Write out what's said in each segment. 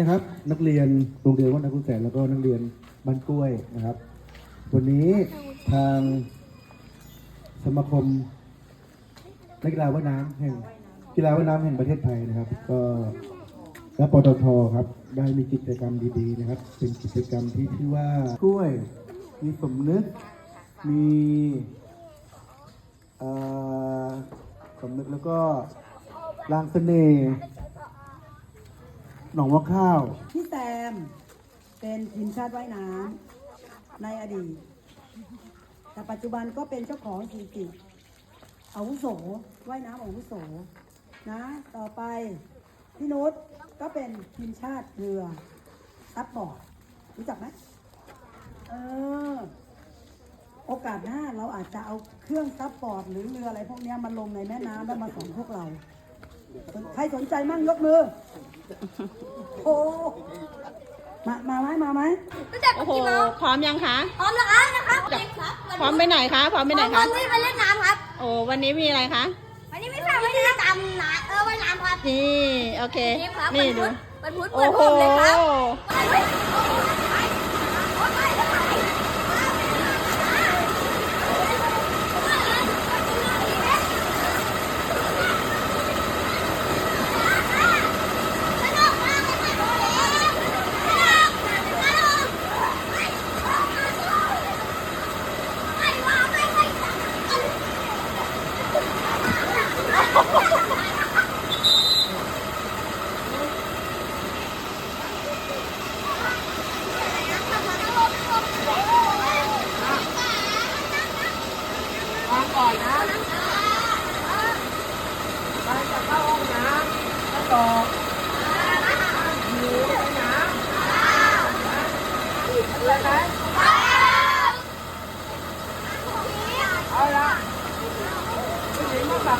นะครับ นักเรียนโรงเรียนวัดนาคุณแสนแล้วก็นักเรียนบ้านกล้วยนะครับ วันนี้ทางสมาคมนักกีฬาว่ายน้ำแห่งกีฬาว่ายน้ำแห่งประเทศไทยนะครับ ก็และปตทครับได้มีกิจกรรมดีๆนะครับ เป็นกิจกรรมที่ชื่อว่ากล้วย มีสมนึกมีสมนึกแล้วก็ลางเสน่ห์ หนองว่าข้าว พี่แซม เป็นทีมชาติว่ายน้ำในอดีต แต่ปัจจุบันก็เป็นเจ้าของสถิติอาวุโสว่ายน้ำอาวุโสนะ ต่อไปพี่นุชก็เป็นทีมชาติเรือซับบอร์ดรู้จักไหมเออโอกาสหน้าเราอาจจะเอาเครื่องซับบอร์ดหรือเรืออะไรพวกนี้มาลงในแม่น้ำแล้วมาสอนพวกเรา ใครสนใจมั่งยกมือ โอ้มามาไหมมาไหมรู้จักโอ้มิกโห กี้เมาส์พร้อมยังคะ พร้อมแล้วครับนะครับ เด็กครับพร้อมไปไหนคะ พร้อมไปไหนพร้คะอมที่ไปเล่นน้ำครับ โอ้วันนี้มีอะไรคะ วันนี้ไม่ทราบว่าจะตามน้ำเออว่ายน้ำครับนี่ โอเค นี่ครับนี่ดูมันพุธโอ้เปิดโห ผมเลยครับ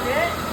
น้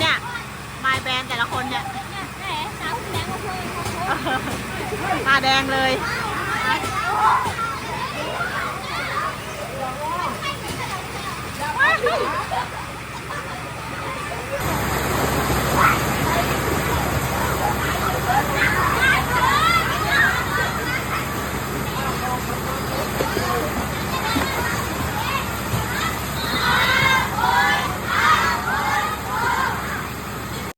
เนี่ยมายแบรนด์แต่ละคนเนี่ยตาแดงเลย